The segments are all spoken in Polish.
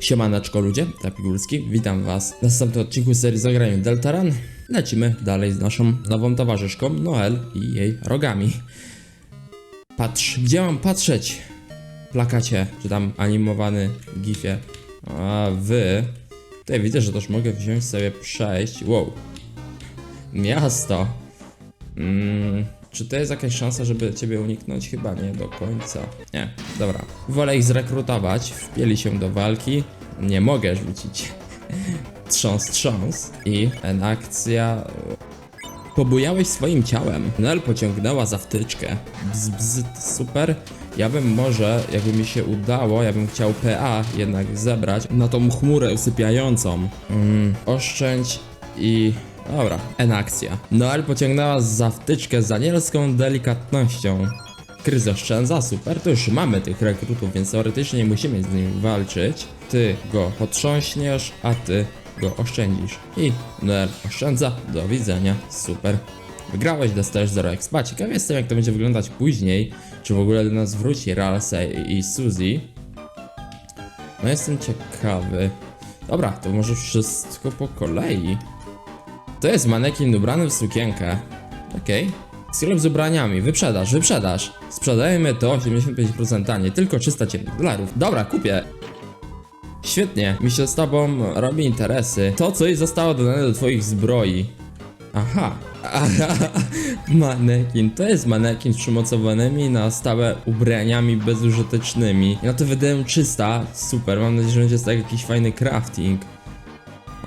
Siemaneczko ludzie, Tapigulski, witam was w następnym odcinku serii Zagraniu Deltaran. Lecimy dalej z naszą nową towarzyszką Noel i jej rogami. Patrz, gdzie mam patrzeć? Plakacie, czy tam animowany gifie. A wy... Tutaj widzę, że też mogę wziąć sobie przejść. Wow. Miasto. Mm, czy to jest jakaś szansa, żeby ciebie uniknąć? Chyba nie do końca. Nie, dobra. Wolę ich zrekrutować, wpieli się do walki. Nie mogę rzucić. Trząs, trząs. I en akcja. Pobujałeś swoim ciałem. Nel pociągnęła za wtyczkę. Bzz, super. Ja bym może, jakby mi się udało, ja bym chciał PA jednak zebrać na tą chmurę usypiającą. Mm, oszczędź i... Dobra, enakcja. Noel pociągnęła za wtyczkę z anielską delikatnością. Kryz oszczędza, super, to już mamy tych rekrutów, więc teoretycznie nie musimy z nimi walczyć. Ty go potrząśniesz, a ty go oszczędzisz. I Noel oszczędza, do widzenia, super. Wygrałeś, dostajesz 0 expa. Ciekaw jestem jak to będzie wyglądać później, czy w ogóle do nas wróci Ralse i Suzy. No jestem ciekawy. Dobra, to może wszystko po kolei. To jest manekin ubrany w sukienkę. Okej. Sklep z ubraniami, wyprzedaż, wyprzedaż. Sprzedajemy to 85% taniej, tylko 309 dolarów. Dobra, kupię. Świetnie, mi się z tobą robi interesy. To coś zostało dodane do twoich zbroi. Aha. Manekin. To jest manekin z przymocowanymi na stałe ubraniami bezużytecznymi. Ja to wydaję 300. Super, mam nadzieję, że będzie z tego jakiś fajny crafting.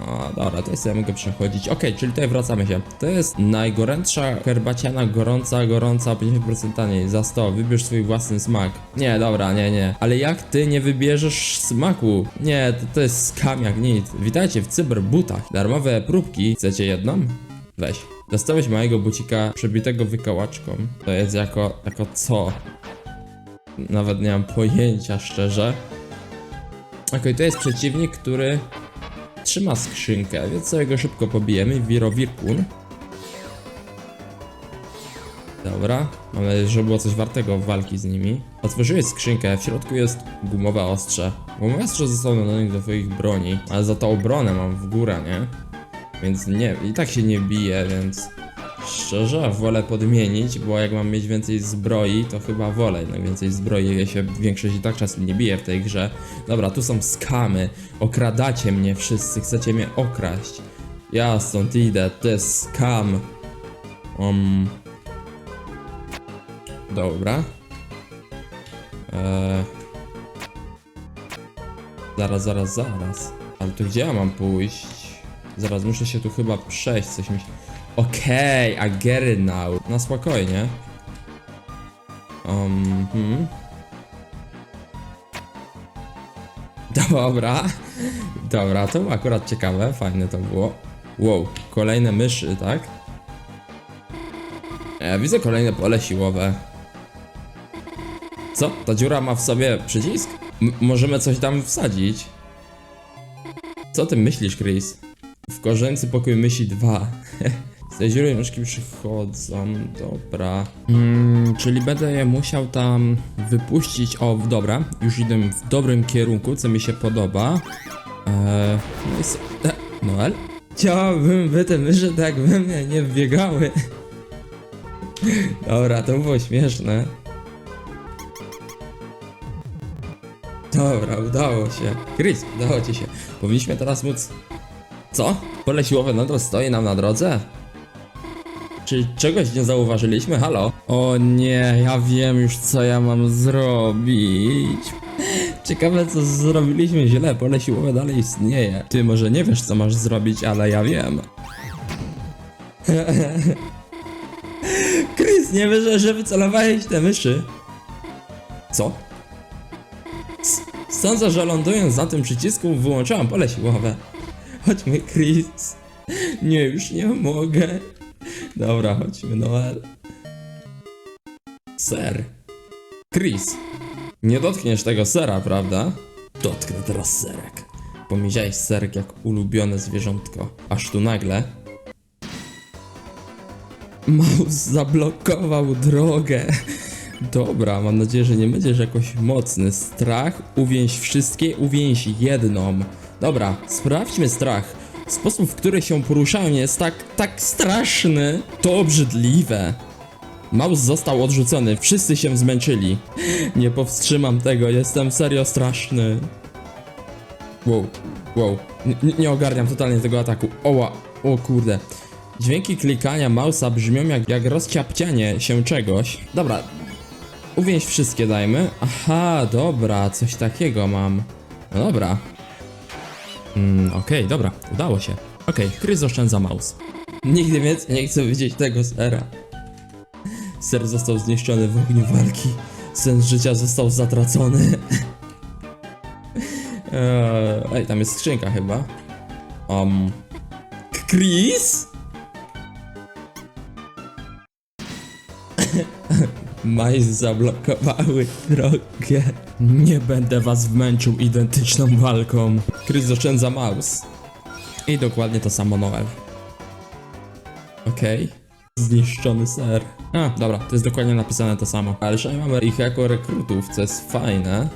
O, dobra, to jest ja mogę przechodzić. Okej, czyli tutaj wracamy się. To jest najgorętsza herbaciana, gorąca, gorąca, 50% taniej. Za 100, wybierz swój własny smak. Nie, dobra, nie, nie. Ale jak ty nie wybierzesz smaku? Nie, to, to jest skam jak nic. Witajcie w cyberbutach. Darmowe próbki. Chcecie jedną? Weź. Dostałeś małego bucika przebitego wykałaczką. To jest jako, jako co? Nawet nie mam pojęcia, szczerze. Okej, to jest przeciwnik, który trzyma skrzynkę, więc sobie go szybko pobijemy. Wirowirkun. Dobra, mam nadzieję, że było coś wartego walki z nimi. Otworzyłeś skrzynkę, w środku jest gumowe ostrze. Gumowe ostrze zostało dodane do twoich broni, ale za to obronę mam w górę, nie? Więc nie, i tak się nie bije, więc szczerze wolę podmienić, bo jak mam mieć więcej zbroi, to chyba wolę jednak więcej zbroi. Ja się większość i tak czasem nie bije w tej grze. Dobra, tu są skamy, okradacie mnie wszyscy, chcecie mnie okraść. Ja stąd idę, to jest skam. Um. Dobra. Eee. Zaraz, zaraz, zaraz. Ale to gdzie ja mam pójść? Zaraz, muszę się tu chyba przejść, coś mi się... Okej, okay, I get it now. Na spokojnie. Um, hmm. Dobra. Dobra, to było akurat ciekawe, fajne to było. Wow, kolejne myszy, tak? Ja widzę kolejne pole siłowe. Co? Ta dziura ma w sobie przycisk? M możemy coś tam wsadzić. Co ty myślisz, Chris? W korzęcy pokój myśli 2. Z tej dziury nóżki przychodzą, dobra. Mm, czyli będę je musiał tam wypuścić. O, dobra, już idę w dobrym kierunku, co mi się podoba. Eee, no i e, Noel? Chciałbym, by te myszy tak we mnie nie wbiegały. Dobra, to było śmieszne. Dobra, udało się. Chris, udało ci się. Powinniśmy teraz móc co? Pole siłowe nadal stoi nam na drodze? Czy czegoś nie zauważyliśmy? Halo? O nie, ja wiem już co ja mam zrobić. Ciekawe co zrobiliśmy źle, pole siłowe dalej istnieje. Ty może nie wiesz co masz zrobić, ale ja wiem. Chris, nie wierzę, że wycelowałeś te myszy. Co? S- Sądzę, że lądując na tym przycisku wyłączyłam pole siłowe. Chodźmy, Chris. Nie, już nie mogę. Dobra, chodźmy, Noel. Ser. Chris. Nie dotkniesz tego sera, prawda? Dotknę teraz serek. Pomiedziałeś serek jak ulubione zwierzątko. Aż tu nagle... Maus zablokował drogę. Dobra, mam nadzieję, że nie będziesz jakoś mocny. Strach, uwięź wszystkie, uwięź jedną. Dobra, sprawdźmy strach. Sposób, w który się poruszają jest tak, tak straszny. To obrzydliwe. Maus został odrzucony, wszyscy się zmęczyli. Nie powstrzymam tego, jestem serio straszny. Wow, wow, N- nie ogarniam totalnie tego ataku. Oła, o kurde. Dźwięki klikania mausa brzmią jak, jak rozciapcianie się czegoś. Dobra, uwięź wszystkie dajmy. Aha, dobra, coś takiego mam. No dobra. Mm, okej, dobra, udało się. Okej, Chris oszczędza maus. Nigdy więcej nie chcę widzieć tego sera. Ser został zniszczony w ogniu walki. Sens życia został zatracony. Eee, Ej, tam jest skrzynka chyba. Um. Chris? Majs zablokowały drogę. Nie będę was męczył identyczną walką. Chris oszczędza maus. I dokładnie to samo Noel. Okej. Zniszczony ser. A, dobra, to jest dokładnie napisane to samo. Ale przynajmniej mamy ich jako rekrutów, co jest fajne.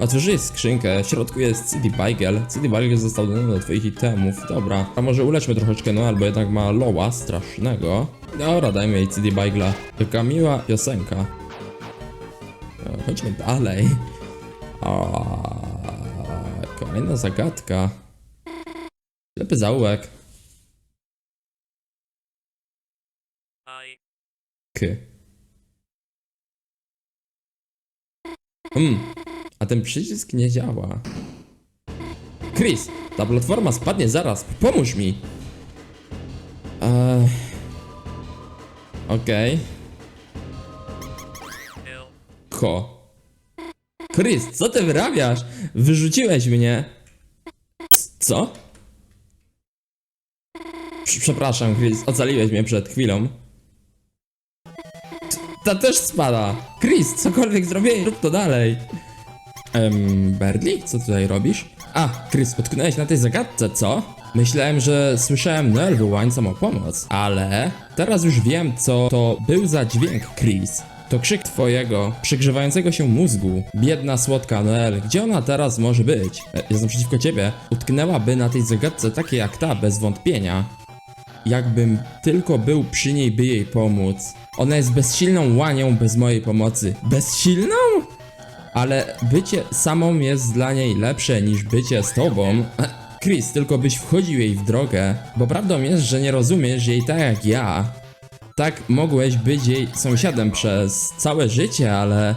Otworzyłeś skrzynkę, w środku jest CD Beigel. CD Beigel został dodany do twoich itemów. Dobra, a może uleczmy troszeczkę, no albo jednak ma loła strasznego. Dobra, dajmy jej CD Beigla. Taka miła piosenka. E, Chodźmy dalej. A, kolejna zagadka. Ślepy zaułek. K. Hmm, a ten przycisk nie działa. Chris, ta platforma spadnie zaraz, pomóż mi! Eee... Okej, Hill. ko. Chris, co ty wyrabiasz? Wyrzuciłeś mnie. Co? Prz- Przepraszam, Chris, ocaliłeś mnie przed chwilą. Ta też spada. Chris, cokolwiek zrobię, rób to dalej. Em, Berli, co tutaj robisz? A, Chris, utknąłeś na tej zagadce, co? Myślałem, że słyszałem Noel wołającą o pomoc, ale teraz już wiem, co to był za dźwięk, Chris. To krzyk twojego, przygrzewającego się mózgu. Biedna, słodka Noel, gdzie ona teraz może być? E, Jestem przeciwko ciebie. Utknęłaby na tej zagadce takie jak ta, bez wątpienia. Jakbym tylko był przy niej, by jej pomóc. Ona jest bezsilną łanią bez mojej pomocy. Bezsilną? Ale bycie samą jest dla niej lepsze niż bycie z tobą. Chris, tylko byś wchodził jej w drogę, bo prawdą jest, że nie rozumiesz jej tak jak ja. Tak mogłeś być jej sąsiadem przez całe życie, ale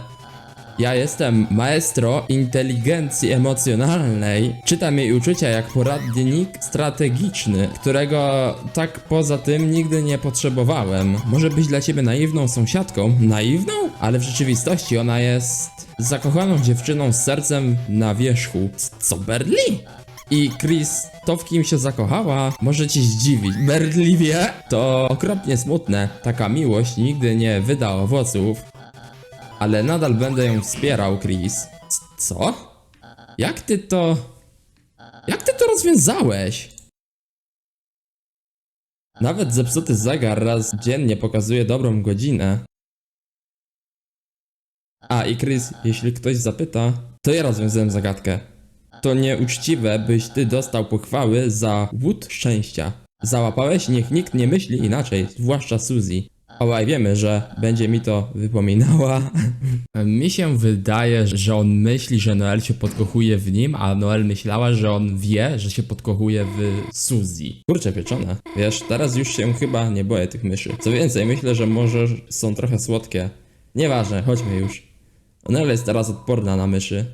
ja jestem maestro inteligencji emocjonalnej. Czytam jej uczucia jak poradnik strategiczny, którego tak poza tym nigdy nie potrzebowałem. Może być dla ciebie naiwną sąsiadką? Naiwną? Ale w rzeczywistości ona jest zakochaną dziewczyną z sercem na wierzchu. Co, Berli? I Chris, to w kim się zakochała, może cię zdziwić. Berliwie? To okropnie smutne. Taka miłość nigdy nie wyda owoców. Ale nadal będę ją wspierał, Chris. Co? Jak ty to... Jak ty to rozwiązałeś? Nawet zepsuty zegar raz dziennie pokazuje dobrą godzinę. A i Chris, jeśli ktoś zapyta, to ja rozwiązałem zagadkę. To nieuczciwe, byś ty dostał pochwały za łód szczęścia. Załapałeś? Niech nikt nie myśli inaczej, zwłaszcza Suzy. Obaj wiemy, że będzie mi to wypominała. mi się wydaje, że on myśli, że Noel się podkochuje w nim, a Noel myślała, że on wie, że się podkochuje w Suzy. Kurczę pieczone. Wiesz, teraz już się chyba nie boję tych myszy. Co więcej, myślę, że może są trochę słodkie. Nieważne, chodźmy już. Noel jest teraz odporna na myszy.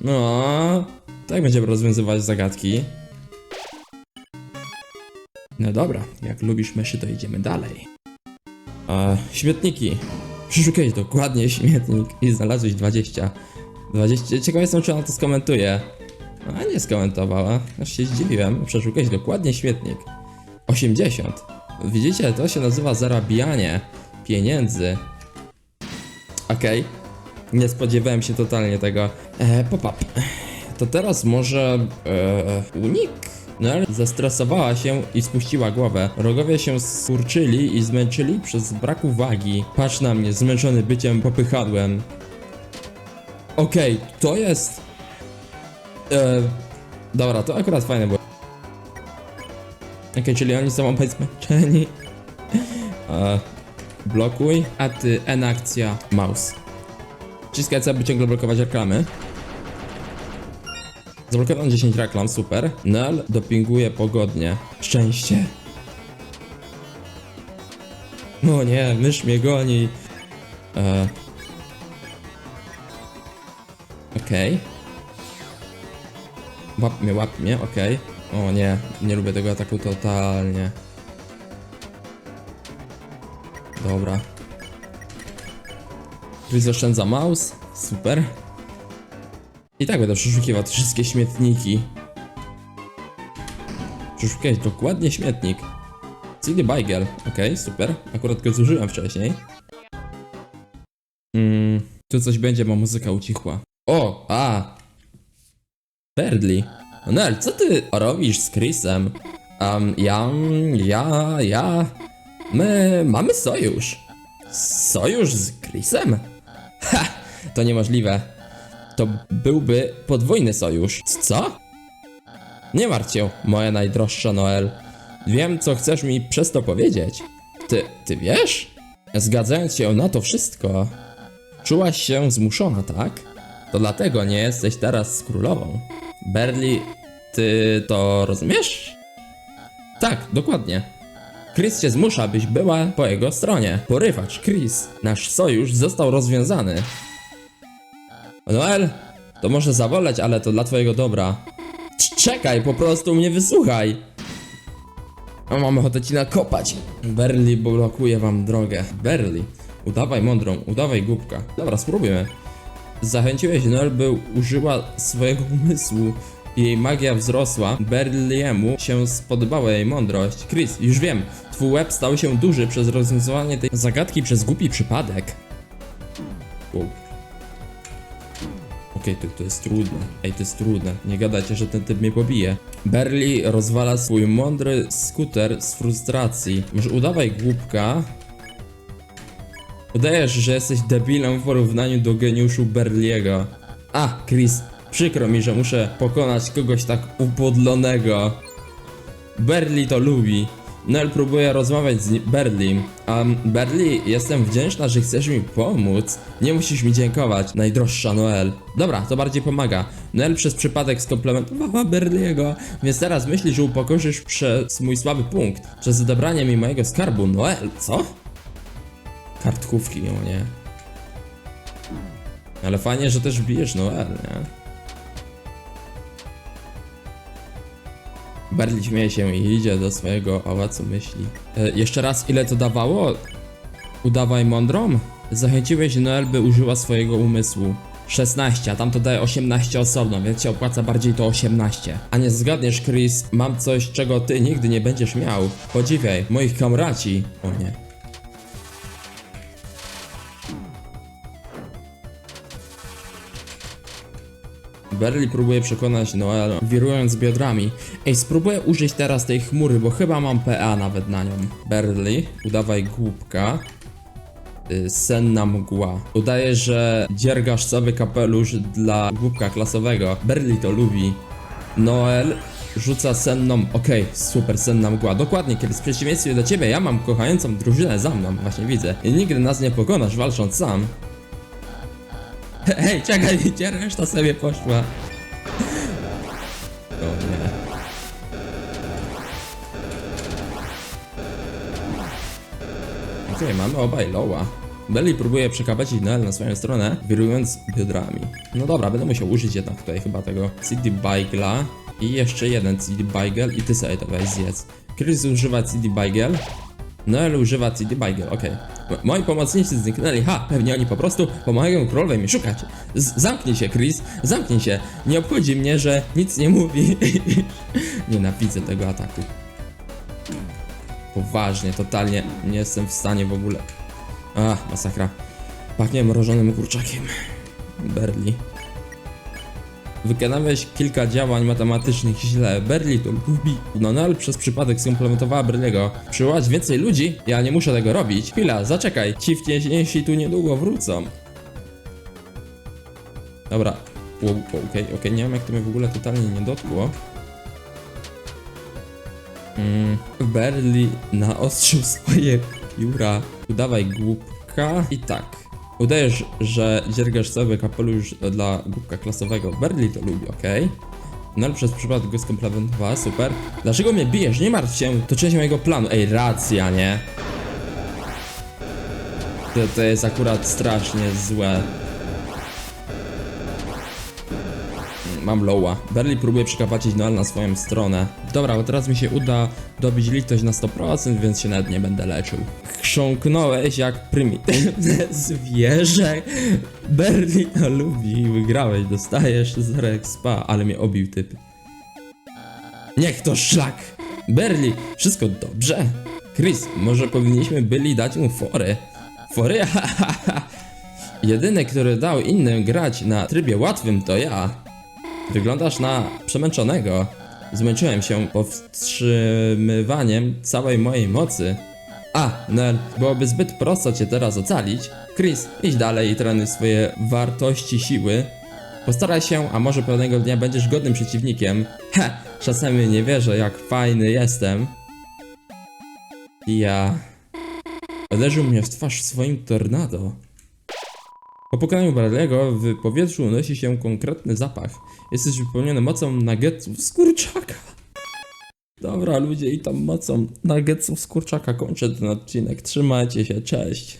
No, tak będziemy rozwiązywać zagadki. No dobra, jak lubisz myszy, to idziemy dalej. E, śmietniki. Przeszukaj dokładnie śmietnik i znalazłeś 20. 20. Ciekaw jestem, czy ona to skomentuje. A nie skomentowała. Aż się zdziwiłem. Przeszukaj dokładnie śmietnik. 80. Widzicie, to się nazywa zarabianie pieniędzy. Okej. Nie spodziewałem się totalnie tego. E, pop-up. To teraz może... E, unik? Nel zestresowała się i spuściła głowę. Rogowie się skurczyli i zmęczyli przez brak uwagi. Patrz na mnie, zmęczony byciem popychadłem. Okej, to jest... E, dobra, to akurat fajne było. Okej, czyli oni są obaj zmęczeni. E, blokuj, a ty enakcja mouse. Wciskaj C, aby ciągle blokować reklamy. Zablokowano 10 reklam, super. Nel dopinguje pogodnie. Szczęście. No nie, mysz mnie goni. E. Okej. Łap mnie, łap mnie, okej. O nie, nie lubię tego ataku totalnie. Dobra. Chris oszczędza mouse, super. I tak będę przeszukiwał wszystkie śmietniki. Przeszukiwać dokładnie śmietnik. CD Beigel, okej, super. Akurat go zużyłem wcześniej. Mm, tu coś będzie, bo muzyka ucichła. O, a! Berdly. Nel, co ty robisz z Chrisem? Um, ja, ja, ja... My mamy sojusz. Sojusz z Chrisem? Ha! To niemożliwe. To byłby podwójny sojusz. Co? Nie martw się, moja najdroższa Noel. Wiem, co chcesz mi przez to powiedzieć. Ty, ty wiesz? Zgadzając się na to wszystko, czułaś się zmuszona, tak? To dlatego nie jesteś teraz z królową. Berli, ty to rozumiesz? Tak, dokładnie. Chris cię zmusza, byś była po jego stronie. Porywacz, Chris. Nasz sojusz został rozwiązany. Noel, to może zaboleć, ale to dla twojego dobra. Czekaj, po prostu mnie wysłuchaj. A mam ochotę ci nakopać. Berli blokuje wam drogę. Berli, udawaj mądrą, udawaj głupka. Dobra, spróbujmy. Zachęciłeś Noel, by użyła swojego umysłu. Jej magia wzrosła. Berliemu się spodobała jej mądrość. Chris, już wiem, twój łeb stał się duży przez rozwiązywanie tej zagadki przez głupi przypadek. Okej, to, to jest trudne. Ej, to jest trudne. Nie gadajcie, że ten typ mnie pobije. Berli rozwala swój mądry skuter z frustracji. Może udawaj głupka. Udajesz, że jesteś debilem w porównaniu do geniuszu Berliego. A, Chris, przykro mi, że muszę pokonać kogoś tak upodlonego. Berli to lubi. Nel próbuje rozmawiać z Berlim. Um, Berli, jestem wdzięczna, że chcesz mi pomóc. Nie musisz mi dziękować, najdroższa Noel. Dobra, to bardziej pomaga. Noel przez przypadek skomplementowała Berliego, więc teraz myśli, że upokorzysz przez mój słaby punkt. Przez odebranie mi mojego skarbu. Noel, co? Kartkówki, o nie. Ale fajnie, że też bijesz Noel, nie? Berli śmieje się i idzie do swojego owacu myśli. E, jeszcze raz, ile to dawało? Udawaj mądrą? Zachęciłeś Noel, by użyła swojego umysłu. 16, a tam to daje 18 osobno, więc się opłaca bardziej to 18. A nie zgadniesz, Chris, mam coś, czego ty nigdy nie będziesz miał. Podziwiaj, moich kamraci. O nie. Berli próbuje przekonać Noel, wirując biodrami. Ej, spróbuję użyć teraz tej chmury, bo chyba mam PA nawet na nią. Berli, udawaj głupka. Y, Senna mgła. Udaje, że dziergasz sobie kapelusz dla głupka klasowego. Berli to lubi. Noel rzuca senną. Okej, super, senna mgła. Dokładnie, kiedy w przeciwieństwie do ciebie ja mam kochającą drużynę za mną, właśnie widzę. I nigdy nas nie pokonasz walcząc sam. Hej, czekaj, gdzie reszta sobie poszła? O nie. Okej, mamy obaj loła. Belly próbuje przekabecić Noel na swoją stronę, wirując biodrami. No dobra, będę musiał użyć jednak tutaj chyba tego CD Baigla i jeszcze jeden CD Baigel i ty sobie to weź zjedz. Chris używa CD Baigel, Noel używa CD Baigel, okej. Moi pomocnicy zniknęli, ha, pewnie oni po prostu pomagają królowej mnie szukać. Z zamknij się, Chris, zamknij się. Nie obchodzi mnie, że nic nie mówi. Nienawidzę tego ataku. Poważnie, totalnie nie jestem w stanie w ogóle. Ach, masakra. Pachnie mrożonym kurczakiem. Berli. Wykonałeś kilka działań matematycznych źle. Berli to lubi. Nonel przez przypadek skomplementowała Berliego. Przywołać więcej ludzi? Ja nie muszę tego robić. Chwila, zaczekaj. Ci wcieśniejsi tu niedługo wrócą. Dobra. Wow, Okej, okej, nie wiem jak to mnie w ogóle totalnie nie dotkło. Mm, Berli naostrzył swoje pióra. Udawaj głupka. I tak. Udajesz, że dziergasz sobie kapelusz dla głupka klasowego. Berli to lubi, okej. No ale przez przypadek go skomplementowała, super. Dlaczego mnie bijesz? Nie martw się, to część mojego planu. Ej, racja, nie? To, to jest akurat strasznie złe. Mam loła. Berli próbuje przekapacić Noel na swoją stronę. Dobra, bo teraz mi się uda dobić litość na 100%, więc się nawet nie będę leczył. Chrząknąłeś jak prymitywne zwierzę. Berli to lubi. Wygrałeś, dostajesz 0 spa, ale mnie obił typ. Niech to szlak! Berli, wszystko dobrze? Chris, może powinniśmy byli dać mu fory? Fory? Jedyny, który dał innym grać na trybie łatwym to ja. Wyglądasz na przemęczonego. Zmęczyłem się powstrzymywaniem całej mojej mocy. A, Nel, byłoby zbyt prosto cię teraz ocalić. Chris, idź dalej i trenuj swoje wartości siły. Postaraj się, a może pewnego dnia będziesz godnym przeciwnikiem. He, czasami nie wierzę, jak fajny jestem. Ja... Uderzył mnie w twarz swoim tornado. Po pokonaniu Bradley'ego w powietrzu unosi się konkretny zapach. Jesteś wypełniony mocą nuggetsów z kurczaka. Dobra ludzie i tam mocą nuggetsów z kurczaka kończę ten odcinek. Trzymajcie się, cześć.